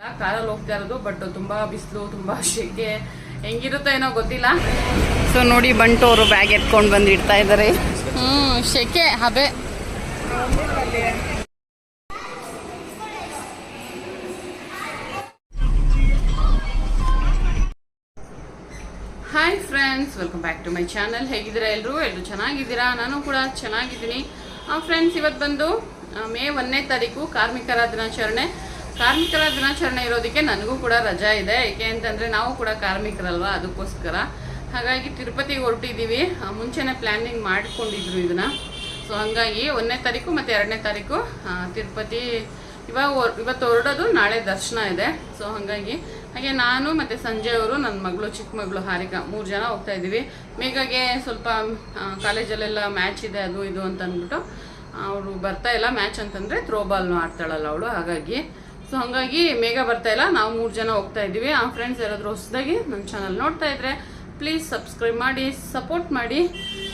ಕಾರಲ್ಲಿ ಹೋಗ್ತಾ ಇರೋದು ಬಟ್ ತುಂಬಾ ಬಿಸಿಲು, ತುಂಬಾ ಶೆಕೆ. ಹೆಂಗಿರುತ್ತೋ ಏನೋ ಗೊತ್ತಿಲ್ಲ. ಸೊ ನೋಡಿ, ಬಂಟು ಅವರು ಬ್ಯಾಗ್ ಎತ್ಕೊಂಡು ಬಂದು ಇಡ್ತಾ ಇದ್ದಾರೆ ಹ್ಮ್, ಶೆಕೆ, ಹಬೆ. Hi friends welcome back to my channel ಹೇಗಿದ್ದೀರಾ ಎಲ್ಲರೂ ಎಲ್ಲರೂ ಚೆನ್ನಾಗಿದ್ದೀರಾ? ನಾನು ಕೂಡ ಚೆನ್ನಾಗಿದ್ದೀನಿ. ಫ್ರೆಂಡ್ಸ್ ಇವತ್ತು ಬಂದು ಮೇ ಒಂದನೇ ತಾರೀಕು, ಕಾರ್ಮಿಕರ ದಿನಾಚರಣೆ. ಕಾರ್ಮಿಕರ ದಿನಾಚರಣೆ ಇರೋದಕ್ಕೆ ನನಗೂ ಕೂಡ ರಜಾ ಇದೆ. ಏಕೆ ಅಂತಂದರೆ ನಾವು ಕೂಡ ಕಾರ್ಮಿಕರಲ್ವಾ ಅದಕ್ಕೋಸ್ಕರ. ಹಾಗಾಗಿ ತಿರುಪತಿಗೆ ಹೊರಟಿದ್ದೀವಿ. ಮುಂಚೆನೇ ಪ್ಲ್ಯಾನಿಂಗ್ ಮಾಡಿಕೊಂಡಿದ್ರು ಇದನ್ನು. ಸೊ ಹಾಗಾಗಿ ಒಂದನೇ ತಾರೀಕು ಮತ್ತು ಎರಡನೇ ತಾರೀಕು ತಿರುಪತಿ ಇವಾಗ ಇವತ್ತು ಹೊರಡೋದು ನಾಳೆ ದರ್ಶನ ಇದೆ. ಸೊ ಹಾಗಾಗಿ ಹಾಗೆ ನಾನು ಮತ್ತು ಸಂಜೆ ಅವರು ನನ್ನ ಮಗಳು ಚಿಕ್ಕ ಮಗಳು ಹಾರಿಕಾ ಮೂರು ಜನ ಹೋಗ್ತಾ ಇದ್ದೀವಿ. ಮೇಘಾಗೆ ಸ್ವಲ್ಪ ಕಾಲೇಜಲ್ಲೆಲ್ಲ ಮ್ಯಾಚ್ ಇದೆ, ಅದು ಇದು ಅಂತ ಅಂದ್ಬಿಟ್ಟು ಅವರು ಬರ್ತಾ ಇಲ್ಲ. ಮ್ಯಾಚ್ ಅಂತಂದರೆ ಥ್ರೋಬಾಲ್ನು ಆಡ್ತಾಳಲ್ಲ ಅವಳು. ಹಾಗಾಗಿ ಸೊ ಹಾಗಾಗಿ ಮೇಘ ಬರ್ತಾ ಇಲ್ಲ. ನಾವು ಮೂರು ಜನ ಹೋಗ್ತಾ ಇದ್ದೀವಿ. ಆ ಫ್ರೆಂಡ್ಸ್ ಯಾರಾದರೂ ಹೊಸದಾಗಿ ನನ್ನ ಚಾನಲ್ ನೋಡ್ತಾ ಇದ್ರೆ ಪ್ಲೀಸ್ ಸಬ್ಸ್ಕ್ರೈಬ್ ಮಾಡಿ ಸಪೋರ್ಟ್ ಮಾಡಿ.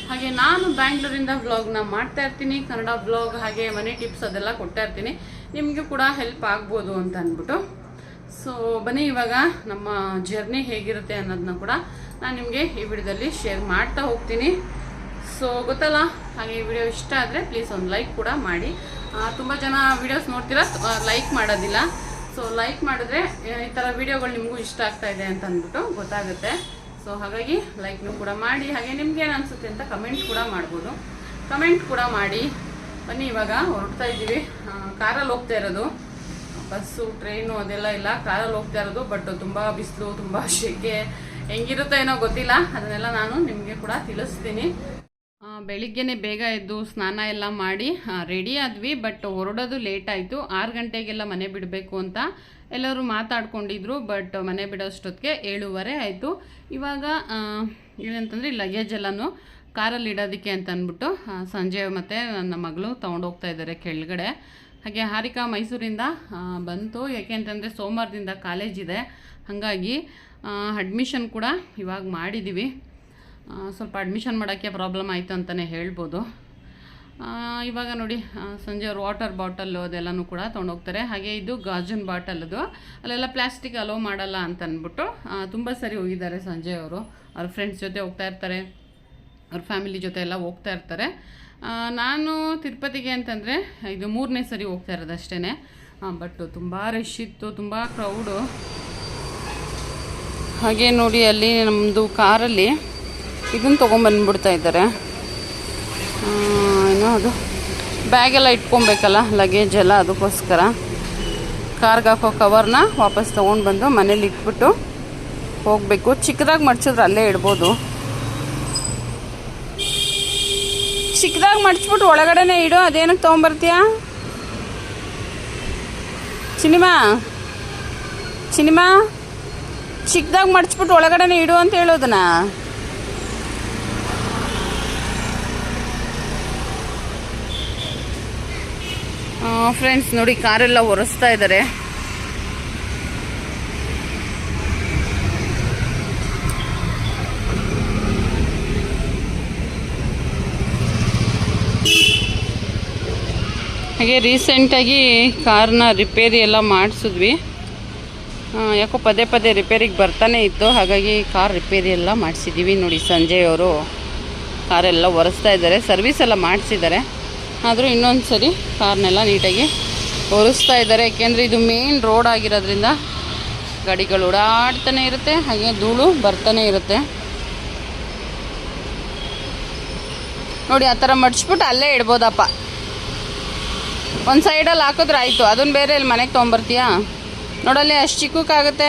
ಹಾಗೆ ನಾನು ಬ್ಯಾಂಗ್ಳೂರಿಂದ ವ್ಲಾಗ್ನ ಮಾಡ್ತಾ ಇರ್ತೀನಿ. ಕನ್ನಡ ವ್ಲಾಗ್ ಹಾಗೆ ಮನೆ ಟಿಪ್ಸ್ ಅದೆಲ್ಲ ಕೊಡ್ತಾ ಇರ್ತೀನಿ. ನಿಮಗೂ ಕೂಡ ಹೆಲ್ಪ್ ಆಗ್ಬೋದು ಅಂತ ಅಂದ್ಬಿಟ್ಟು. ಸೊ ಬನ್ನಿ ಇವಾಗ ನಮ್ಮ ಜರ್ನಿ ಹೇಗಿರುತ್ತೆ ಅನ್ನೋದನ್ನ ಕೂಡ ನಾನು ನಿಮಗೆ ಈ ವಿಡಿಯೋದಲ್ಲಿ ಶೇರ್ ಮಾಡ್ತಾ ಹೋಗ್ತೀನಿ. ಸೊ ಗೊತ್ತಲ್ಲ? ಹಾಗೆ ಈ ವಿಡಿಯೋ ಇಷ್ಟ ಆದರೆ ಪ್ಲೀಸ್ ಒಂದು ಲೈಕ್ ಕೂಡ ಮಾಡಿ. ತುಂಬ ಜನ ವಿಡಿಯೋಸ್ ನೋಡ್ತೀರ? ಲೈಕ್ ಮಾಡೋದಿಲ್ಲ. ಸೊ ಲೈಕ್ ಮಾಡಿದ್ರೆ ಈ ಥರ ವಿಡಿಯೋಗಳು ನಿಮಗೂ ಇಷ್ಟ ಆಗ್ತಾ ಇದೆ ಅಂತ ಅಂದ್ಬಿಟ್ಟು ಗೊತ್ತಾಗುತ್ತೆ. ಸೊ ಹಾಗಾಗಿ ಲೈಕ್ನು ಕೂಡ ಮಾಡಿ, ಹಾಗೆ ನಿಮ್ಗೆ ಏನು ಅನಿಸುತ್ತೆ ಅಂತ ಕಮೆಂಟ್ ಕೂಡ ಮಾಡ್ಬೋದು. ಕಮೆಂಟ್ ಕೂಡ ಮಾಡಿ. ಬನ್ನಿ, ಇವಾಗ ಹೊರಡ್ತಾ ಇದ್ದೀವಿ. ಕಾರಲ್ಲಿ ಹೋಗ್ತಾ ಇರೋದು. ಬಸ್ಸು ಟ್ರೈನು ಅದೆಲ್ಲ ಇಲ್ಲ. ಕಾರಲ್ಲಿ ಹೋಗ್ತಾ ಇರೋದು ಬಟ್ ತುಂಬ ಬಿಸಿಲು, ತುಂಬ ಶೆಕೆ. ಹೆಂಗಿರುತ್ತೋ ಏನೋ ಗೊತ್ತಿಲ್ಲ. ಅದನ್ನೆಲ್ಲ ನಾನು ನಿಮಗೆ ಕೂಡ ತಿಳಿಸ್ತೀನಿ. ಬೆಳಿಗ್ಗೆನೆ ಬೇಗ ಎದ್ದು ಸ್ನಾನ ಎಲ್ಲ ಮಾಡಿ ರೆಡಿ ಆದ್ವಿ ಬಟ್ ಹೊರಡೋದು ಲೇಟ್ ಆಯಿತು. ಆರು ಗಂಟೆಗೆಲ್ಲ ಮನೆ ಬಿಡಬೇಕು ಅಂತ ಎಲ್ಲರೂ ಮಾತಾಡ್ಕೊಂಡಿದ್ರು ಬಟ್ ಮನೆ ಬಿಡೋಷ್ಟೊತ್ತಿಗೆ ಏಳುವರೆ ಆಯಿತು. ಇವಾಗ ಏನಂತಂದರೆ ಲಗೇಜ್ ಎಲ್ಲನೂ ಕಾರಲ್ಲಿ ಇಡೋದಕ್ಕೆ ಅಂತ ಅಂದ್ಬಿಟ್ಟು ಸಂಜೆ ಮತ್ತು ನನ್ನ ಮಗಳು ತೊಗೊಂಡೋಗ್ತಾ ಇದ್ದಾರೆ ಕೆಳಗಡೆ. ಹಾಗೆ ಹಾರಿಕಾ ಮೈಸೂರಿಂದ ಬಂತು. ಯಾಕೆ ಅಂತಂದರೆ ಸೋಮವಾರದಿಂದ ಕಾಲೇಜ್ ಇದೆ. ಹಾಗಾಗಿ ಅಡ್ಮಿಷನ್ ಕೂಡ ಇವಾಗ ಮಾಡಿದ್ದೀವಿ ಸ್ವಲ್ಪ ಅಡ್ಮಿಷನ್ ಮಾಡೋಕ್ಕೆ ಪ್ರಾಬ್ಲಮ್ ಆಯಿತು ಅಂತಲೇ ಹೇಳ್ಬೋದು. ಇವಾಗ ನೋಡಿ ಸಂಜೆ ಅವ್ರು ವಾಟರ್ ಬಾಟಲ್ಲು ಅದೆಲ್ಲನೂ ಕೂಡ ತೊಗೊಂಡೋಗ್ತಾರೆ. ಹಾಗೆ ಇದು ಗಾಜಿನ ಬಾಟಲ್ ಅದು. ಅಲ್ಲೆಲ್ಲ ಪ್ಲಾಸ್ಟಿಕ್ ಅಲೋ ಮಾಡಲ್ಲ ಅಂತ ಅಂದ್ಬಿಟ್ಟು ತುಂಬ ಸರಿ ಹೋಗಿದ್ದಾರೆ ಸಂಜೆ ಅವರು. ಅವ್ರ ಫ್ರೆಂಡ್ಸ್ ಜೊತೆ ಹೋಗ್ತಾ ಇರ್ತಾರೆ. ಅವ್ರ ಫ್ಯಾಮಿಲಿ ಜೊತೆ ಎಲ್ಲ ಹೋಗ್ತಾ ಇರ್ತಾರೆ. ನಾನು ತಿರುಪತಿಗೆ ಅಂತಂದರೆ ಇದು ಮೂರನೇ ಸರಿ ಹೋಗ್ತಾ ಇರೋದು ಅಷ್ಟೇ ಬಟ್ ತುಂಬ ರಶ್ ಇತ್ತು, ತುಂಬ ಕ್ರೌಡು ಹಾಗೆ ನೋಡಿ ಅಲ್ಲಿ ನಮ್ಮದು ಕಾರಲ್ಲಿ ಇದನ್ನು ತೊಗೊಂಬಂದ್ಬಿಡ್ತಾ ಇದ್ದಾರೆ. ಏನೋ ಅದು. ಬ್ಯಾಗೆಲ್ಲ ಇಟ್ಕೊಬೇಕಲ್ಲ, ಲಗೇಜ್ ಎಲ್ಲ ಅದಕ್ಕೋಸ್ಕರ. ಕಾರ್ಗೆ ಹಾಕೋ ಕವರ್ನ ವಾಪಸ್ ತೊಗೊಂಡು ಬಂದು ಮನೇಲಿ ಇಟ್ಬಿಟ್ಟು ಹೋಗಬೇಕು. ಚಿಕ್ಕದಾಗಿ ಮಡ್ಚಿದ್ರೆ ಅಲ್ಲೇ ಇಡ್ಬೋದು. ಚಿಕ್ಕದಾಗಿ ಮಡ್ಚಿಬಿಟ್ಟು ಒಳಗಡೆನೆ ಇಡು, ಅದೇನಕ್ಕೆ ತೊಗೊಂಬರ್ತೀಯಾ? ಸಿನಿಮಾ ಸಿನಿಮಾ ಚಿಕ್ಕದಾಗಿ ಮಡ್ಚಿಬಿಟ್ಟು ಒಳಗಡೆನೆ ಇಡು ಅಂತ ಹೇಳೋದನ್ನ. ಫ್ರೆಂಡ್ಸ್ ನೋಡಿ, ಕಾರೆಲ್ಲ ಒರೆಸ್ತಾ ಇದ್ದಾರೆ ಹಾಗೆ ರೀಸೆಂಟಾಗಿ ಕಾರ್ನ ರಿಪೇರಿ ಎಲ್ಲ ಮಾಡಿಸಿದ್ವಿ. ಯಾಕೋ ಪದೇ ಪದೇ ರಿಪೇರಿಗೆ ಬರ್ತಾನೆ ಇತ್ತು. ಹಾಗಾಗಿ ಕಾರ್ ರಿಪೇರಿ ಎಲ್ಲ ಮಾಡಿಸಿದ್ದೀವಿ ನೋಡಿ ಸಂಜೆಯವರು ಕಾರೆಲ್ಲ ಒರೆಸ್ತಾ ಇದ್ದಾರೆ ಸರ್ವಿಸ್ ಎಲ್ಲ ಮಾಡಿಸಿದ್ದಾರೆ. ಆದರೂ ಇನ್ನೊಂದು ಸರಿ ಕಾರ್ನೆಲ್ಲ ನೀಟಾಗಿ ಒರೆಸ್ತಾ ಇದ್ದಾರೆ. ಯಾಕೆಂದರೆ ಇದು ಮೇನ್ ರೋಡ್ ಆಗಿರೋದ್ರಿಂದ ಗಾಡಿಗಳು ಓಡಾಡ್ತಾನೆ ಇರುತ್ತೆ, ಹಾಗೆ ಧೂಳು ಬರ್ತಾನೆ ಇರುತ್ತೆ. ನೋಡಿ, ಆ ಥರ ಮಡ್ಚ್ಬಿಟ್ಟು ಅಲ್ಲೇ ಇಡ್ಬೋದಪ್ಪ. ಒಂದು ಸೈಡಲ್ಲಿ ಹಾಕಿದ್ರೆ ಆಯಿತು. ಅದನ್ನು ಬೇರೆ ಇಲ್ಲಿ ಮನೆಗೆ ತೊಗೊಂಬರ್ತೀಯಾ? ನೋಡಲ್ಲಿ ಅಷ್ಟು ಚಿಕ್ಕಕ್ಕಾಗುತ್ತೆ.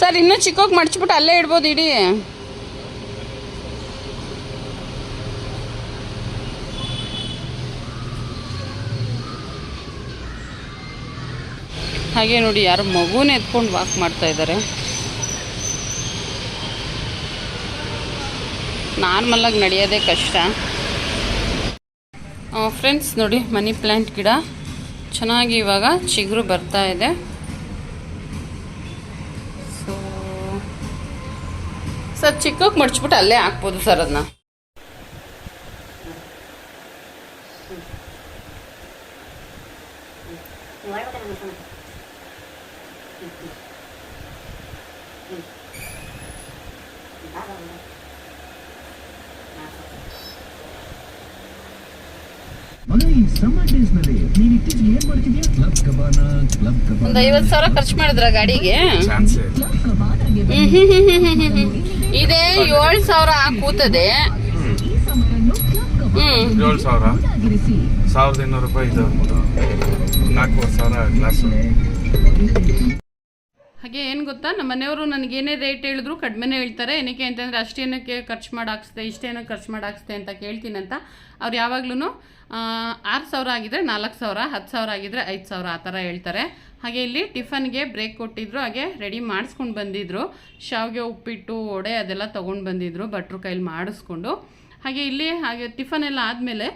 ಸರ್, ಇನ್ನೂ ಚಿಕ್ಕಕ್ಕೆ ಮಡ್ಚ್ಬಿಟ್ಟು ಅಲ್ಲೇ ಇಡ್ಬೋದು, ಇಡೀ. ಹಾಗೆ ನೋಡಿ ಯಾರು ಮಗುನ ಎತ್ಕೊಂಡು ವಾಕ್ ಮಾಡ್ತಾ ಇದ್ದಾರೆ ನಾರ್ಮಲಾಗಿ ನಡೆಯೋದೇ ಕಷ್ಟ. ಫ್ರೆಂಡ್ಸ್ ನೋಡಿ, ಮನಿ ಪ್ಲ್ಯಾಂಟ್ ಗಿಡ. ಚೆನ್ನಾಗಿ ಇವಾಗ ಚಿಗುರು ಬರ್ತಾ ಇದೆ. ಸೊ ಸರ್ ಚಿಕ್ಕಕ್ಕೆ ಮಡ್ಚ್ಬಿಟ್ಟು ಅಲ್ಲೇ ಹಾಕ್ಬೋದು ಸರ್ ಅದನ್ನ ಒಂದು ಐವತ್ತು ಸಾವಿರ ಖರ್ಚು ಮಾಡಿದ್ರ ಗಾಡಿಗೆ? ಇದೇ ಏಳು ಸಾವಿರ ಕೂತದೆ. ಏಳು ಸಾವಿರ. ಸಾವಿರದ ಇನ್ನೂರು ರೂಪಾಯಿ ಇದು ನಾಲ್ಕೂವರೆ ಸಾವಿರ ಗ್ಲಾಸು ಹಾಗೆ ಏನು ಗೊತ್ತಾ? ನಮ್ಮ ಮನೆಯವರು ನನಗೆ ಏನೇ ರೇಟ್ ಹೇಳಿದ್ರು ಕಡಿಮೆನೇ ಹೇಳ್ತಾರೆ. ಏನಕ್ಕೆ ಅಂತಂದರೆ ಅಷ್ಟೇನಕ್ಕೆ ಖರ್ಚು ಮಾಡಿ ಇಷ್ಟೇನೋ ಇಷ್ಟೇನಕ್ಕೆ ಖರ್ಚು ಮಾಡಿ ಹಾಕ್ಸ್ದೆ ಅಂತ ಕೇಳ್ತೀನಂತ. ಅವ್ರು ಯಾವಾಗ್ಲೂ ಆರು ಸಾವಿರ ಆಗಿದ್ರೆ ನಾಲ್ಕು ಸಾವಿರ, ಹತ್ತು ಸಾವಿರ ಆಗಿದ್ರೆ ಐದು ಸಾವಿರ, ಆ ಥರ ಹೇಳ್ತಾರೆ. ಹಾಗೆ ಇಲ್ಲಿ ಟಿಫನ್ಗೆ ಬ್ರೇಕ್ ಕೊಟ್ಟಿದ್ರು, ಹಾಗೆ ರೆಡಿ ಮಾಡಿಸ್ಕೊಂಡು ಬಂದಿದ್ರು. ಶಾವಿಗೆ ಉಪ್ಪಿಟ್ಟು ಒಡೆ ಅದೆಲ್ಲ ತೊಗೊಂಡು ಬಂದಿದ್ರು, ಭಟ್ರು ಕೈಲಿ ಮಾಡಿಸ್ಕೊಂಡು. ಹಾಗೆ ಇಲ್ಲಿ, ಹಾಗೆ ಟಿಫನ್ ಎಲ್ಲ ಆದಮೇಲೆ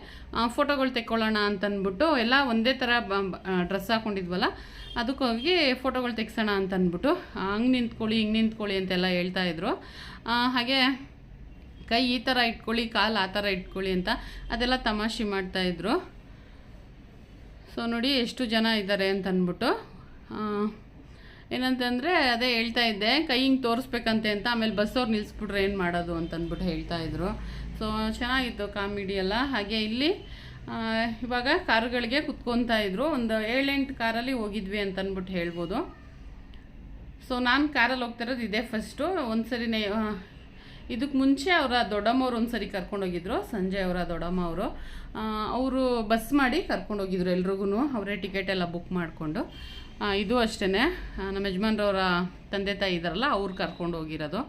ಫೋಟೋಗಳು ತೆಕ್ಕೊಳ್ಳೋಣ ಅಂತಂದ್ಬಿಟ್ಟು ಎಲ್ಲ ಒಂದೇ ಥರ ಡ್ರೆಸ್ ಹಾಕೊಂಡಿದ್ವಲ್ಲ, ಅದಕ್ಕೋಗಿ ಫೋಟೋಗಳು ತೆಗ್ಸೋಣ ಅಂತ ಅಂದ್ಬಿಟ್ಟು ಹಂಗೆ ನಿಂತ್ಕೊಳ್ಳಿ, ಹಿಂಗೆ ನಿಂತ್ಕೊಳ್ಳಿ ಅಂತೆಲ್ಲ ಹೇಳ್ತಾ ಇದ್ರು. ಹಾಗೆ ಕೈ ಈ ಥರ ಇಟ್ಕೊಳ್ಳಿ, ಕಾಲು ಆ ಥರ ಇಟ್ಕೊಳ್ಳಿ ಅಂತ ಅದೆಲ್ಲ ತಮಾಷೆ ಮಾಡ್ತಾಯಿದ್ರು ಸೊ ನೋಡಿ ಎಷ್ಟು ಜನ ಇದ್ದಾರೆ ಅಂತ ಅಂದ್ಬಿಟ್ಟು ಏನಂತಂದರೆ ಅದೇ ಹೇಳ್ತಾ ಇದ್ದೆ, ಕೈ ಹಿಂಗೆ ತೋರಿಸ್ಬೇಕಂತೆ ಅಂತ, ಆಮೇಲೆ ಬಸ್ಸವ್ರು ನಿಲ್ಲಿಸ್ಬಿಟ್ರೆ ಏನು ಮಾಡೋದು ಅಂತ ಅಂದ್ಬಿಟ್ಟು ಹೇಳ್ತಾ ಇದ್ರು. ಸೊ ಚೆನ್ನಾಗಿತ್ತು ಕಾಮಿಡಿ ಎಲ್ಲ. ಹಾಗೆ ಇಲ್ಲಿ ಇವಾಗ ಕಾರುಗಳಿಗೆ ಕುತ್ಕೊತಾ ಇದ್ರು. ಒಂದು ಏಳೆಂಟು ಕಾರಲ್ಲಿ ಹೋಗಿದ್ವಿ ಅಂತ ಅಂದ್ಬಿಟ್ಟು ಹೇಳ್ಬೋದು. ಸೊ ನಾನು ಕಾರಲ್ಲಿ ಹೋಗ್ತಿರೋದು ಇದೇ ಫಸ್ಟು ಒಂದು ಸರಿ ಇದಕ್ಕೆ ಮುಂಚೆ ಅವರ ದೊಡ್ಡಮ್ಮವ್ರು ಒಂದು ಸರಿ ಕರ್ಕೊಂಡೋಗಿದ್ರು, ಸಂಜೆ ಅವರ ದೊಡ್ಡಮ್ಮ ಅವರು. ಅವರು ಬಸ್ ಮಾಡಿ ಕರ್ಕೊಂಡೋಗಿದ್ರು ಎಲ್ರಿಗೂ ಅವರೇ ಟಿಕೆಟ್ ಎಲ್ಲ ಬುಕ್ ಮಾಡಿಕೊಂಡು. ಇದು ಅಷ್ಟೇ ನಮ್ಮ ಯಜಮಾನ್ರವರ ತಂದೆ ತಾಯಿ ಇದ್ದಾರಲ್ಲ ಅವ್ರು ಕರ್ಕೊಂಡು ಹೋಗಿರೋದು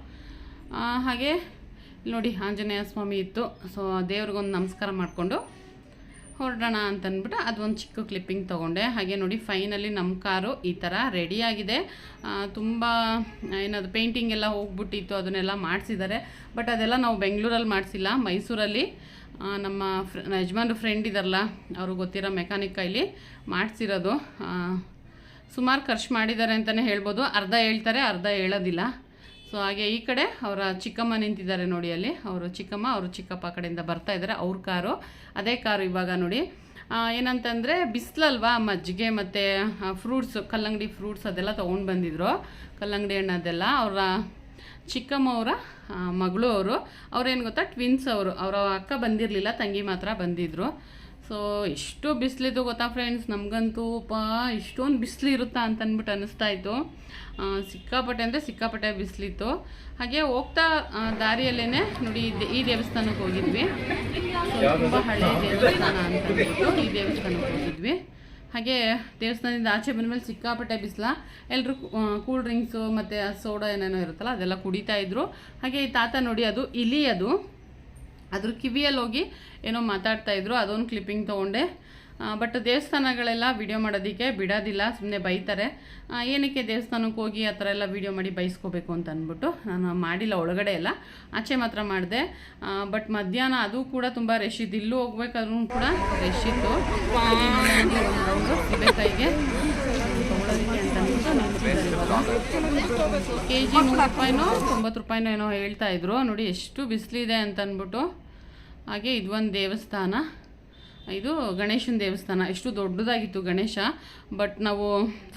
ಹಾಗೆ ನೋಡಿ ಆಂಜನೇಯ ಸ್ವಾಮಿ ಇತ್ತು. ಸೊ ದೇವ್ರಿಗೊಂದು ನಮಸ್ಕಾರ ಮಾಡಿಕೊಂಡು ಹೊರಡೋಣ ಅಂತಂದ್ಬಿಟ್ಟು ಅದೊಂದು ಚಿಕ್ಕ ಕ್ಲಿಪ್ಪಿಂಗ್ ತೊಗೊಂಡೆ. ಹಾಗೆ ನೋಡಿ ಫೈನಲಿ ನಮ್ಮ ಕಾರು ಈ ಥರ ರೆಡಿಯಾಗಿದೆ ತುಂಬ, ಏನದು ಪೇಂಟಿಂಗ್ ಎಲ್ಲ ಹೋಗ್ಬಿಟ್ಟಿತ್ತು, ಅದನ್ನೆಲ್ಲ ಮಾಡಿಸಿದ್ದಾರೆ. ಬಟ್ ಅದೆಲ್ಲ ನಾವು ಬೆಂಗಳೂರಲ್ಲಿ ಮಾಡಿಸಿಲ್ಲ, ಮೈಸೂರಲ್ಲಿ. ನಮ್ಮ ಫ್ರ ಯಜಮಾನ್ರು ಫ್ರೆಂಡ್ ಇದ್ದಾರಲ್ಲ ಅವರು ಗೊತ್ತಿರೋ ಮೆಕ್ಯಾನಿಕ್ ಕೈಲಿ ಮಾಡಿಸಿರೋದು. ಸುಮಾರು ಖರ್ಚು ಮಾಡಿದ್ದಾರೆ ಅಂತಲೇ ಹೇಳ್ಬೋದು. ಅರ್ಧ ಹೇಳ್ತಾರೆ, ಅರ್ಧ ಹೇಳೋದಿಲ್ಲ. ಸೊ ಹಾಗೆ ಈ ಕಡೆ ಅವರ ಚಿಕ್ಕಮ್ಮ ನಿಂತಿದ್ದಾರೆ ನೋಡಿ ಅಲ್ಲಿ. ಅವರು ಚಿಕ್ಕಮ್ಮ, ಅವರು ಚಿಕ್ಕಪ್ಪ ಕಡೆಯಿಂದ ಬರ್ತಾ ಇದ್ದಾರೆ, ಅವ್ರ ಕಾರು. ಅದೇ ಕಾರು ಇವಾಗ ನೋಡಿ. ಏನಂತಂದರೆ ಬಿಸಿಲಲ್ವಾ ಮಜ್ಜಿಗೆ ಮತ್ತು ಫ್ರೂಟ್ಸು ಕಲ್ಲಂಗಡಿ ಫ್ರೂಟ್ಸ್ ಅದೆಲ್ಲ ತೊಗೊಂಡು ಬಂದಿದ್ರು. ಕಲ್ಲಂಗಡಿ ಹಣ್ಣು ಅದೆಲ್ಲ. ಅವರ ಚಿಕ್ಕಮ್ಮ ಅವರ ಮಗಳು ಅವರು. ಅವ್ರೇನು ಗೊತ್ತಾ? ಟ್ವಿನ್ಸ್ ಅವರು. ಅವರ ಅಕ್ಕ ಬಂದಿರಲಿಲ್ಲ, ತಂಗಿ ಮಾತ್ರ ಬಂದಿದ್ದರು ಸೊ ಎಷ್ಟು ಬಿಸಿಲಿದ್ದು ಗೊತ್ತಾ ಫ್ರೆಂಡ್ಸ್ ನಮಗಂತೂ ಪಾ ಇಷ್ಟೊಂದು ಬಿಸಿಲು ಇರುತ್ತಾ ಅಂತ ಅಂದ್ಬಿಟ್ಟು ಅನ್ನಿಸ್ತಾ ಇತ್ತು ಸಿಕ್ಕಾಪಟ್ಟೆ ಅಂದರೆ ಸಿಕ್ಕಾಪಟ್ಟೆ ಬಿಸಿಲಿತ್ತು. ಹಾಗೆ ಹೋಗ್ತಾ ದಾರಿಯಲ್ಲೇ ನೋಡಿ ಈ ದೇವಸ್ಥಾನಕ್ಕೆ ಹೋಗಿದ್ವಿ. ತುಂಬ ಹಳೆಯ ದೇವಸ್ಥಾನ ಅಂತ ಅಂದ್ಬಿಟ್ಟು ಈ ದೇವಸ್ಥಾನಕ್ಕೆ ಹೋಗಿದ್ವಿ. ಹಾಗೆ ದೇವಸ್ಥಾನದಿಂದ ಆಚೆ ಬಂದಮೇಲೆ ಸಿಕ್ಕಾಪಟ್ಟೆ ಬಿಸಿಲ. ಎಲ್ಲರೂ ಕೂಲ್ ಡ್ರಿಂಕ್ಸು ಮತ್ತು ಸೋಡಾ ಏನೇನೋ ಇರುತ್ತಲ್ಲ ಅದೆಲ್ಲ ಕುಡಿತಾ ಇದ್ರು. ಹಾಗೆ ಈ ತಾತ ನೋಡಿ ಅದು ಇಲಿ ಅದು ಅದ್ರ ಕಿವಿಯಲ್ಲಿ ಹೋಗಿ ಏನೋ ಮಾತಾಡ್ತಾ ಇದ್ರು, ಅದೊಂದು ಕ್ಲಿಪ್ಪಿಂಗ್ ತೊಗೊಂಡೆ. ಬಟ್ ದೇವಸ್ಥಾನಗಳೆಲ್ಲ ವಿಡಿಯೋ ಮಾಡೋದಕ್ಕೆ ಬಿಡೋದಿಲ್ಲ ಸುಮ್ಮನೆ ಬೈತಾರೆ. ಏನಕ್ಕೆ ದೇವಸ್ಥಾನಕ್ಕೆ ಹೋಗಿ ಆ ಥರ ಎಲ್ಲ ವಿಡಿಯೋ ಮಾಡಿ ಬೈಸ್ಕೋಬೇಕು ಅಂತ ಅಂದ್ಬಿಟ್ಟು ನಾನು ಮಾಡಿಲ್ಲ, ಒಳಗಡೆ ಎಲ್ಲ. ಆಚೆ ಮಾತ್ರ ಮಾಡಿದೆ. ಬಟ್ ಮಧ್ಯಾಹ್ನ ಅದು ಕೂಡ ತುಂಬ ರಶ್ ಇತ್ತು. ಇಲ್ಲೂ ಹೋಗ್ಬೇಕಾದ್ರೂ ಕೂಡ ರಶ್ ಇತ್ತು. ನಿಂತಿದ್ದಾರೆ ಕೆ ಜಿ ನೂರು ರೂಪಾಯಿನೋ, ತೊಂಬತ್ತು ರೂಪಾಯಿನೋ ಏನೋ ಹೇಳ್ತಾ ಇದ್ರು. ನೋಡಿ, ಎಷ್ಟು ಬಿಸಿಲಿದೆ ಅಂತ ಅಂದ್ಬಿಟ್ಟು. ಹಾಗೆ ಇದು ಒಂದು ದೇವಸ್ಥಾನ. ಇದು ಗಣೇಶನ ದೇವಸ್ಥಾನ. ಎಷ್ಟು ದೊಡ್ಡದಾಗಿತ್ತು ಗಣೇಶ, ಬಟ್ ನಾವು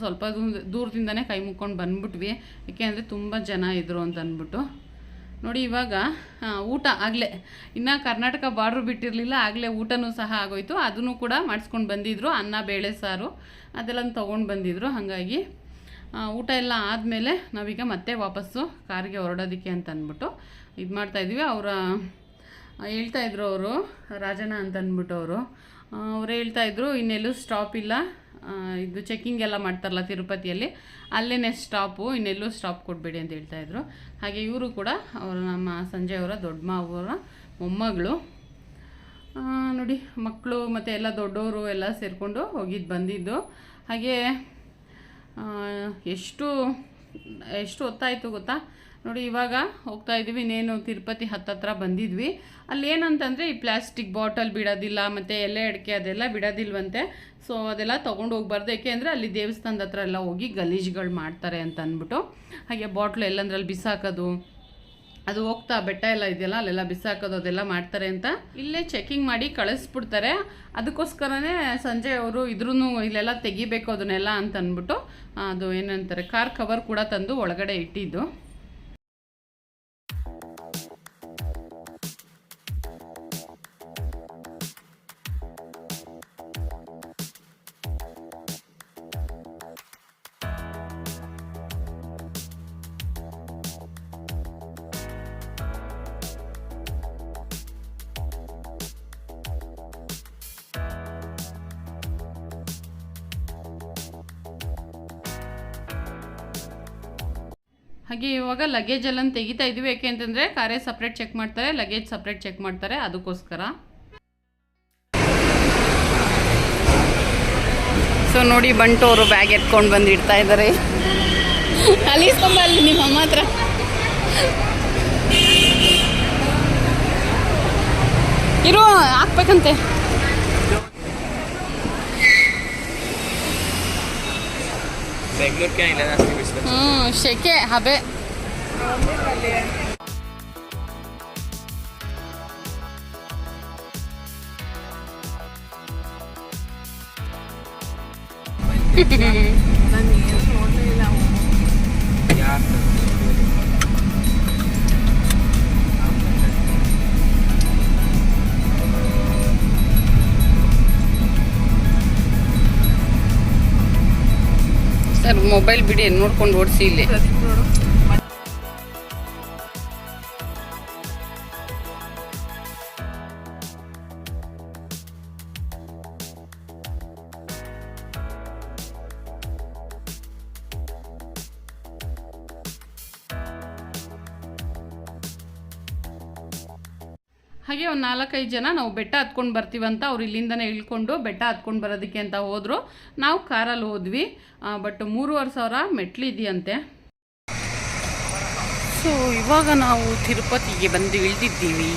ಸ್ವಲ್ಪ ದೂರದಿಂದನೇ ಕೈ ಮುಕ್ಕೊಂಡು ಬಂದ್ಬಿಟ್ವಿ. ಯಾಕೆಂದರೆ ತುಂಬ ಜನ ಇದ್ದರು ಅಂತ ಅಂದ್ಬಿಟ್ಟು. ನೋಡಿ ಇವಾಗ ಊಟ ಆಗಲೇ. ಇನ್ನು ಕರ್ನಾಟಕ ಬಾರ್ಡ್ರ್ ಬಿಟ್ಟಿರಲಿಲ್ಲ, ಆಗಲೇ ಊಟನೂ ಸಹ ಆಗೋಯ್ತು. ಅದನ್ನು ಕೂಡ ಮಾಡಿಸ್ಕೊಂಡು ಬಂದಿದ್ರು. ಅನ್ನ, ಬೇಳೆ, ಸಾರು ಅದೆಲ್ಲ ತೊಗೊಂಡು ಬಂದಿದ್ರು. ಹಾಗಾಗಿ ಊಟ ಎಲ್ಲ ಆದಮೇಲೆ ನಾವೀಗ ಮತ್ತೆ ವಾಪಸ್ಸು ಕಾರಿಗೆ ಹೊರಡೋದಕ್ಕೆ ಅಂತ ಅಂದ್ಬಿಟ್ಟು ಇದು ಮಾಡ್ತಾಯಿದ್ವಿ ಅವರ ಹೇಳ್ತಾ ಇದ್ರು ಅವರು, ರಾಜಣ್ಣ ಅಂತ ಅಂದ್ಬಿಟ್ಟು ಅವರು. ಅವ್ರು ಹೇಳ್ತಾ ಇದ್ರು, ಇನ್ನೆಲ್ಲೂ ಸ್ಟಾಪ್ ಇಲ್ಲ. ಇದು ಚೆಕ್ಕಿಂಗ್ ಎಲ್ಲ ಮಾಡ್ತಾರಲ್ಲ ತಿರುಪತಿಯಲ್ಲಿ. ಅಲ್ಲೇ ಸ್ಟಾಪು ಇನ್ನೆಲ್ಲೂ ಸ್ಟಾಪ್ ಕೊಡಬೇಡಿ ಅಂತ ಹೇಳ್ತಾ ಇದ್ರು. ಹಾಗೆ ಇವರು ಕೂಡ ಅವರು ನಮ್ಮ ಸಂಜಯ್ ಅವರ ದೊಡ್ಡ ಮಾವರ ಮೊಮ್ಮಗಳು ನೋಡಿ, ಮಕ್ಕಳು ಮತ್ತು ಎಲ್ಲ ದೊಡ್ಡವರು ಎಲ್ಲ ಸೇರಿಕೊಂಡು ಹೋಗಿದ್ದು ಬಂದಿದ್ದು. ಹಾಗೆ ಎಷ್ಟು ಎಷ್ಟು ಹೊತ್ತಾಯಿತು ಗೊತ್ತಾ? ನೋಡಿ, ಇವಾಗ ಹೋಗ್ತಾ ಇದ್ದೀವಿ ಇನ್ನೇನು ತಿರುಪತಿ ಹತ್ತತ್ರ ಬಂದಿದ್ವಿ. ಅಲ್ಲಿ ಏನಂತಂದರೆ, ಈ ಪ್ಲಾಸ್ಟಿಕ್ ಬಾಟಲ್ ಬಿಡೋದಿಲ್ಲ, ಮತ್ತು ಎಲೆ ಅಡಿಕೆ ಅದೆಲ್ಲ ಬಿಡೋದಿಲ್ವಂತೆ. ಸೊ ಅದೆಲ್ಲ ತೊಗೊಂಡು ಹೋಗ್ಬಾರ್ದು. ಏಕೆಂದರೆ ಅಲ್ಲಿ ದೇವಸ್ಥಾನದ ಹತ್ರ ಎಲ್ಲ ಹೋಗಿ ಗಲೀಜುಗಳು ಮಾಡ್ತಾರೆ ಅಂತ ಅಂದ್ಬಿಟ್ಟು. ಹಾಗೆ ಬಾಟ್ಲು ಎಲ್ಲಂದ್ರಲ್ಲಿ ಬಿಸಾಕೋದು, ಅದು ಹೋಗ್ತಾ ಬೆಟ್ಟ ಎಲ್ಲ ಇದೆಯಲ್ಲ, ಅಲ್ಲೆಲ್ಲ ಬಿಸಾಕೋದು, ಅದೆಲ್ಲ ಮಾಡ್ತಾರೆ ಅಂತ ಇಲ್ಲೇ ಚೆಕಿಂಗ್ ಮಾಡಿ ಕಳಿಸ್ಬಿಡ್ತಾರೆ. ಅದಕ್ಕೋಸ್ಕರನೇ ಸಂಜೆ ಅವರು ಇದ್ರೂ ಇಲ್ಲೆಲ್ಲ ತೆಗಿಬೇಕು ಅದನ್ನೆಲ್ಲ ಅಂತ ಅಂದ್ಬಿಟ್ಟು ಅದು ಏನಂತಾರೆ ಕಾರ್ ಕವರ್ ಕೂಡ ತಂದು ಒಳಗಡೆ ಇಟ್ಟಿದ್ದು. ಹಾಗೆ ಇವಾಗ ಲಗೇಜ್ ಎಲ್ಲ ತೆಗಿತಾ ಇದೀವಿ ಯಾಕೆ ಅಂತಂದರೆ ಕಾರೇ ಸಪ್ರೇಟ್ ಚೆಕ್ ಮಾಡ್ತಾರೆ ಲಗೇಜ್ ಸಪ್ರೇಟ್ ಚೆಕ್ ಮಾಡ್ತಾರೆ ಅದಕ್ಕೋಸ್ಕರ. ಸೊ ನೋಡಿ ಬಂಟು ಅವರು ಬ್ಯಾಗ್ ಎತ್ಕೊಂಡು ಬಂದು ಇಡ್ತಾ ಇದ್ದಾರೆ ಅಲ್ಲಿ ನಿಮ್ಮ ಅಮ್ಮ ಹತ್ರ. ಇರು ಹಾಕ್ಬೇಕಂತೆ. ಬೆಂಗಳೂರಿಗೆ ಇಲ್ಲ ಜಾಸ್ತಿ ಬಿಸಿಲು ಹ್ಞೂ ಶೆಕೆ ಹಬೆ ಯಾರು ಮೊಬೈಲ್ ಬಿಡಿ ನೋಡ್ಕೊಂಡು ಓಡಿಸಿ ಇಲ್ಲಿ. ಒಂದು ನಾಲ್ಕೈದು ಜನ ನಾವು ಬೆಟ್ಟ ಹತ್ಕೊಂಡು ಬರ್ತೀವಂತ ಅವ್ರು ಇಲ್ಲಿಂದನೇ ಇಳ್ಕೊಂಡು ಬೆಟ್ಟ ಹತ್ಕೊಂಡು ಬರೋದಕ್ಕೆ ಅಂತ ಹೋದರು. ನಾವು ಕಾರಲ್ಲಿ ಹೋದ್ವಿ. ಬಟ್ ಮೂರುವರೆ ಸಾವಿರ ಮೆಟ್ಲಿದೆಯಂತೆ ಸೊ ಇವಾಗ ನಾವು ತಿರುಪತಿಗೆ ಬಂದು ಇಳಿದಿದ್ದೀವಿ.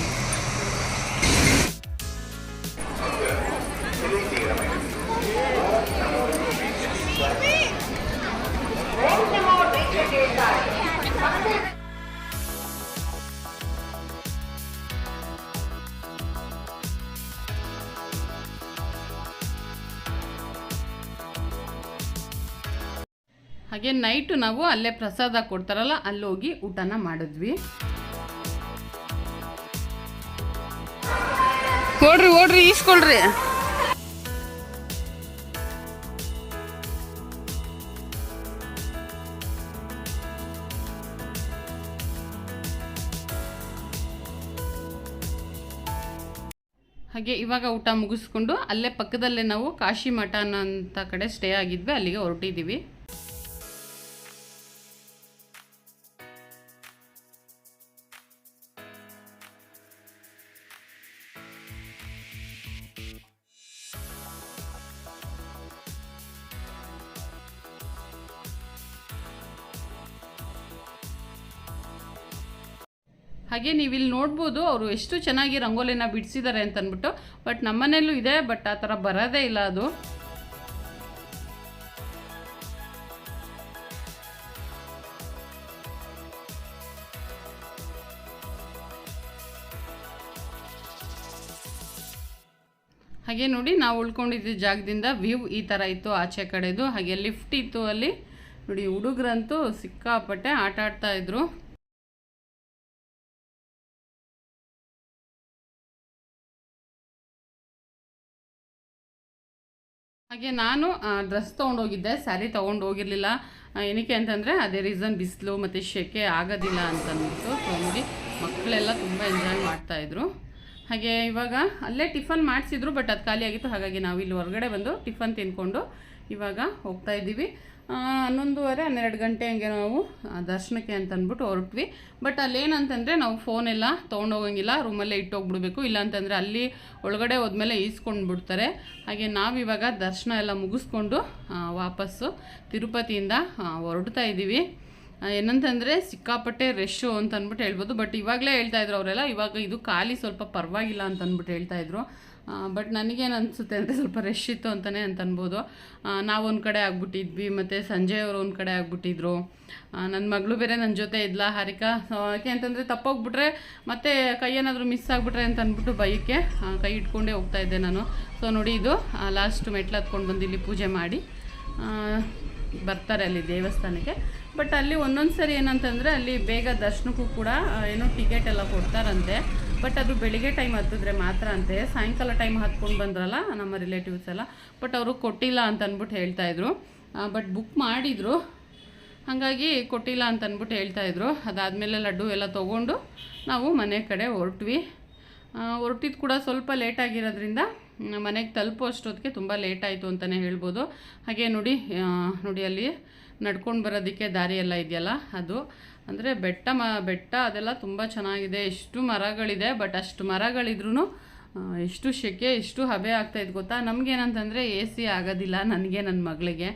ಹಾಗೆ ನೈಟು ನಾವು ಅಲ್ಲೇ ಪ್ರಸಾದ ಕೊಡ್ತಾರಲ್ಲ ಅಲ್ಲಿ ಹೋಗಿ ಊಟನ ಮಾಡಿದ್ವಿ. ಓಡ್ರಿ ಓಡ್ರಿ ಈಸ್ಕೊಳ್ರಿ. ಹಾಗೆ ಇವಾಗ ಊಟ ಮುಗಿಸ್ಕೊಂಡು ಅಲ್ಲೇ ಪಕ್ಕದಲ್ಲೇ ನಾವು ಕಾಶಿ ಮಠ ಅನ್ನೋಂಥ ಕಡೆ ಸ್ಟೇ ಆಗಿದ್ವಿ ಅಲ್ಲಿಗೆ ಹೊರಟಿದ್ದೀವಿ ಹಾಗೆ ನೀವು ಇಲ್ಲಿ ನೋಡ್ಬೋದು ಅವರು ಎಷ್ಟು ಚೆನ್ನಾಗಿ ರಂಗೋಲಿನ ಬಿಡಿಸಿದ್ದಾರೆ ಅಂತ ಅಂದ್ಬಿಟ್ಟು ಬಟ್ ನಮ್ಮನೇಲೂ ಇದೆ, ಬಟ್ ಆ ಥರ ಬರೋದೇ ಇಲ್ಲ ಅದು. ಹಾಗೆ ನೋಡಿ, ನಾವು ಉಳ್ಕೊಂಡಿದ್ದ ಜಾಗದಿಂದ ವ್ಯೂ ಈ ಥರ ಇತ್ತು ಆಚೆ ಕಡೆದು, ಹಾಗೆ ಲಿಫ್ಟ್ ಇತ್ತು ಅಲ್ಲಿ. ನೋಡಿ, ಹುಡುಗರಂತೂ ಸಿಕ್ಕಾಪಟ್ಟೆ ಆಟ ಆಡ್ತಾ ಹಾಗೆ ನಾನು ಡ್ರೆಸ್ ತೊಗೊಂಡೋಗಿದ್ದೆ ಸ್ಯಾರಿ ತೊಗೊಂಡು ಹೋಗಿರಲಿಲ್ಲ ಏನಕ್ಕೆ ಅಂತಂದರೆ ಅದೇ ರೀಸನ್ ಬಿಸಿಲು ಮತ್ತು ಶೆಕೆ ಆಗೋದಿಲ್ಲ ಅಂತ ಅಂದ್ಬಿಟ್ಟು ಸೊ ಮಕ್ಕಳೆಲ್ಲ ತುಂಬ ಎಂಜಾಯ್ ಮಾಡ್ತಾಯಿದ್ರು ಹಾಗೆ ಇವಾಗ ಅಲ್ಲೇ ಟಿಫನ್ ಮಾಡಿಸಿದ್ರು ಬಟ್ ಅದು ಖಾಲಿ ಆಗಿತ್ತು. ಹಾಗಾಗಿ ನಾವು ಇಲ್ಲಿ ಹೊರಗಡೆ ಬಂದು ಟಿಫನ್ ತಿನ್ಕೊಂಡು ಇವಾಗ ಹೋಗ್ತಾ ಇದ್ದೀವಿ. ಹನ್ನೊಂದುವರೆ, ಹನ್ನೆರಡು ಗಂಟೆ ಹಂಗೆ ನಾವು ದರ್ಶನಕ್ಕೆ ಅಂತ ಅಂದ್ಬಿಟ್ಟು ಹೊರಟ್ವಿ. ಬಟ್ ಅಲ್ಲೇನಂತಂದರೆ ನಾವು ಫೋನೆಲ್ಲ ತೊಗೊಂಡೋಗಂಗಿಲ್ಲ ರೂಮಲ್ಲೇ ಇಟ್ಟೋಗ್ಬಿಡ್ಬೇಕು. ಇಲ್ಲ ಅಂತಂದರೆ ಅಲ್ಲಿ ಒಳಗಡೆ ಹೋದ್ಮೇಲೆ ಈಸ್ಕೊಂಡು ಬಿಡ್ತಾರೆ ಹಾಗೆ ನಾವಿವಾಗ ದರ್ಶನ ಎಲ್ಲ ಮುಗಿಸ್ಕೊಂಡು ವಾಪಸ್ಸು ತಿರುಪತಿಯಿಂದ ಹೊರಡ್ತಾ ಇದ್ದೀವಿ ಏನಂತಂದರೆ ಸಿಕ್ಕಾಪಟ್ಟೆ ರೆಶು ಅಂತ ಅಂದ್ಬಿಟ್ಟು ಹೇಳ್ಬೋದು. ಬಟ್ ಇವಾಗಲೇ ಹೇಳ್ತಾ ಇದ್ರು ಅವರೆಲ್ಲ, ಇವಾಗ ಇದು ಖಾಲಿ ಸ್ವಲ್ಪ ಪರವಾಗಿಲ್ಲ ಅಂತ ಅಂದ್ಬಿಟ್ಟು ಹೇಳ್ತಾ ಇದ್ರು. ಬಟ್ ನನಗೇನು ಅನಿಸುತ್ತೆ ಅಂದರೆ ಸ್ವಲ್ಪ ರಶ್ ಇತ್ತು ಅಂತಲೇ ಅಂತ ಅನ್ಬೋದು. ನಾವು ಒಂದು ಕಡೆ ಆಗ್ಬಿಟ್ಟಿದ್ವಿ, ಮತ್ತು ಸಂಜೆ ಅವರು ಒಂದು ಕಡೆ ಆಗ್ಬಿಟ್ಟಿದ್ರು. ನನ್ನ ಮಗಳು ಬೇರೆ ನನ್ನ ಜೊತೆ ಇದ್ಲ, ಹಾರಿಕಾ. ಯಾಕೆ ಅಂತಂದರೆ ತಪ್ಪೋಗ್ಬಿಟ್ರೆ ಮತ್ತೆ ಕೈ ಏನಾದರೂ ಮಿಸ್ ಆಗಿಬಿಟ್ರೆ ಅಂತ ಅಂದ್ಬಿಟ್ಟು ಬೈಕೆ ಕೈ ಇಟ್ಕೊಂಡೇ ಹೋಗ್ತಾ ಇದ್ದೆ ನಾನು. ಸೊ ನೋಡಿ ಇದು ಲಾಸ್ಟ್ ಮೆಟ್ಲು ಹತ್ಕೊಂಡು ಬಂದು ಇಲ್ಲಿ ಪೂಜೆ ಮಾಡಿ. ಬರ್ತಾರೆ ಅಲ್ಲಿ ದೇವಸ್ಥಾನಕ್ಕೆ. ಬಟ್ ಅಲ್ಲಿ ಒಂದೊಂದು ಸರಿ ಏನಂತಂದರೆ ಅಲ್ಲಿ ಬೇಗ ದರ್ಶನಕ್ಕೂ ಕೂಡ ಏನೋ ಟಿಕೆಟ್ ಎಲ್ಲ ಕೊಡ್ತಾರಂತೆ. ಬಟ್ ಅದು ಬೆಳಿಗ್ಗೆ ಟೈಮ್ ಹತ್ತಿದ್ರೆ ಮಾತ್ರ ಅಂತೆ. ಸಾಯಂಕಾಲ ಟೈಮ್ ಹತ್ಕೊಂಡು ಬಂದ್ರಲ್ಲ ನಮ್ಮ ರಿಲೇಟಿವ್ಸ್ ಎಲ್ಲ. ಬಟ್ ಅವರು ಕೊಟ್ಟಿಲ್ಲ ಅಂತ ಅಂದ್ಬಿಟ್ಟು ಹೇಳ್ತಾಯಿದ್ರು ಬಟ್ ಬುಕ್ ಮಾಡಿದರು. ಹಾಗಾಗಿ ಕೊಟ್ಟಿಲ್ಲ ಅಂತ ಅಂದ್ಬಿಟ್ಟು ಹೇಳ್ತಾಯಿದ್ರು ಅದಾದಮೇಲೆ ಲಡ್ಡು ಎಲ್ಲ ತೊಗೊಂಡು ನಾವು ಮನೆ ಕಡೆ ಹೊರಟ್ವಿ. ಹೊರಟಿದ್ದು ಕೂಡ ಸ್ವಲ್ಪ ಲೇಟ್ ಆಗಿರೋದ್ರಿಂದ ಮನೆಗೆ ತಲುಪೋ ಅಷ್ಟೊತ್ತಿಗೆ ತುಂಬ ಲೇಟ್ ಆಯಿತು ಅಂತಲೇ ಹೇಳ್ಬೋದು. ಹಾಗೆ ನೋಡಿ ನೋಡಿ ಅಲ್ಲಿ ನಡ್ಕೊಂಡು ಬರೋದಕ್ಕೆ ದಾರಿ ಎಲ್ಲ ಇದೆಯಲ್ಲ ಅದು. ಅಂದರೆ ಬೆಟ್ಟ ಮ, ಬೆಟ್ಟ ಅದೆಲ್ಲ ತುಂಬ ಚೆನ್ನಾಗಿದೆ. ಎಷ್ಟು ಮರಗಳಿದೆ ಬಟ್ ಅಷ್ಟು ಮರಗಳಿದ್ರೂ ಎಷ್ಟು ಶೆಕೆ ಎಷ್ಟು ಹಬೆ ಇದೆ ಗೊತ್ತಾ? ನಮಗೇನಂತಂದರೆ ಎ ಸಿ ಆಗೋದಿಲ್ಲ ನನಗೆ ನನ್ನ ಮಗಳಿಗೆ.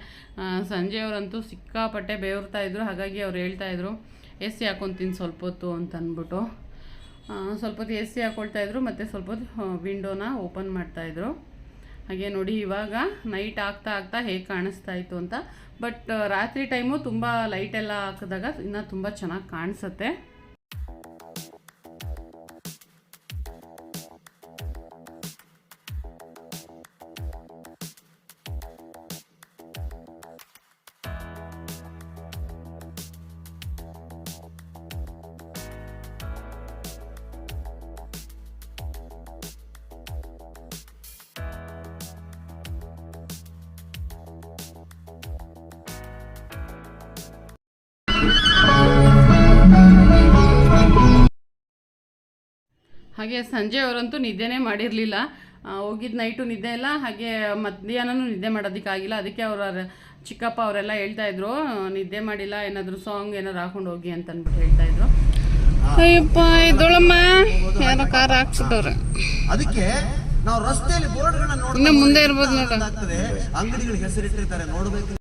ಸಂಜೆಯವರಂತೂ ಸಿಕ್ಕಾಪಟ್ಟೆ ಬೇವ್ರ್ತಾ ಇದ್ರು, ಹಾಗಾಗಿ ಅವ್ರು ಹೇಳ್ತಾಯಿದ್ರು ಎ ಸಿ ಹಾಕೊತೀನಿ ಸ್ವಲ್ಪ ಹೊತ್ತು ಅಂತ ಅಂದ್ಬಿಟ್ಟು ಸ್ವಲ್ಪ ಹೊತ್ತು ಎ ಸಿ ಹಾಕೊಳ್ತಾ ಇದ್ರು, ಮತ್ತು ಸ್ವಲ್ಪ ಹೊತ್ತು ವಿಂಡೋನ ಓಪನ್ ಮಾಡ್ತಾಯಿದ್ರು ಹಾಗೆ ನೋಡಿ, ಇವಾಗ ನೈಟ್ ಆಗ್ತಾ ಆಗ್ತಾ ಹೇಗೆ ಕಾಣಿಸ್ತಾ ಇತ್ತು ಅಂತ. ಬಟ್ ರಾತ್ರಿ ಟೈಮು ತುಂಬ ಲೈಟೆಲ್ಲ ಹಾಕಿದಾಗ ಇನ್ನೂ ತುಂಬ ಚೆನ್ನಾಗಿ ಕಾಣಿಸುತ್ತೆ. ಹಾಗೆ ಸಂಜೆ ಅವರಂತೂ ನಿದ್ದೆನೇ ಮಾಡಿರಲಿಲ್ಲ. ಹೋಗಿದ್ದು ನೈಟು ನಿದ್ದೆ ಇಲ್ಲ. ಹಾಗೆ ಮಧ್ಯಾಹ್ನನೂ ನಿದ್ದೆ ಮಾಡೋದಕ್ಕಾಗಿಲ್ಲ. ಅದಕ್ಕೆ ಅವರ ಚಿಕ್ಕಪ್ಪ ಅವರೆಲ್ಲ ಹೇಳ್ತಾ ಇದ್ರು ನಿದ್ದೆ ಮಾಡಿಲ್ಲ ಏನಾದರೂ ಸಾಂಗ್ ಏನಾದ್ರು ಹಾಕೊಂಡು ಹೋಗಿ ಅಂತ ಅಂದ್ಬಿಟ್ಟು ಹೇಳ್ತಾ ಇದ್ರು. ಅಯ್ಯಪ್ಪ ಇದೊಳಮ್ಮ. ಯಾರೋ ಕಾರ್ ಅದಕ್ಕೆ ನಾವು ರಸ್ತೆಯಲ್ಲಿ ಬೋರ್ಡ್ಗಳನ್ನ ಮುಂದೆ ಇರ್ಬೋದು ನೋಡು. ಅಂಗಡಿಗಳಿಗೆ ಹೆಸರಿಟ್ಟಿರ್ತಾರೆ ನೋಡ್ಬೇಕು.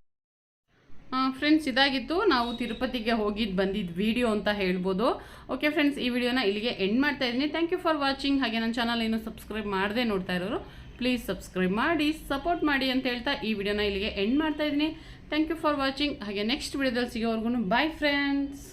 ಫ್ರೆಂಡ್ಸ್ ಇದಾಗಿತ್ತು. ನಾವು ತಿರುಪತಿಗೆ ಹೋಗಿದ್ದು ಬಂದಿದ್ದು ವಿಡಿಯೋ ಅಂತ ಹೇಳ್ಬೋದು. ಓಕೆ ಫ್ರೆಂಡ್ಸ್ ಈ ವಿಡಿಯೋನ ಇಲ್ಲಿಗೆ ಎಂಡ್ ಮಾಡ್ತಾ ಇದ್ದೀನಿ. ಥ್ಯಾಂಕ್ ಯು ಫಾರ್ ವಾಚಿಂಗ್ ಹಾಗೆ ನನ್ನ ಚಾನಲ್ ಏನು ಸಬ್ಸ್ಕ್ರೈಬ್ ಮಾಡದೆ ನೋಡ್ತಾ ಇರೋರು ಪ್ಲೀಸ್ ಸಬ್ಸ್ಕ್ರೈಬ್ ಮಾಡಿ ಸಪೋರ್ಟ್ ಮಾಡಿ ಅಂತ ಹೇಳ್ತಾ ಈ ವಿಡಿಯೋನ ಇಲ್ಲಿಗೆ ಎಂಡ್ ಮಾಡ್ತಾ ಇದ್ದೀನಿ. ಥ್ಯಾಂಕ್ ಯು ಫಾರ್ ವಾಚಿಂಗ್ ಹಾಗೆ ನೆಕ್ಸ್ಟ್ ವಿಡಿಯೋದಲ್ಲಿ ಸಿಗೋವರೆಗೂ ಬಾಯ್ ಫ್ರೆಂಡ್ಸ್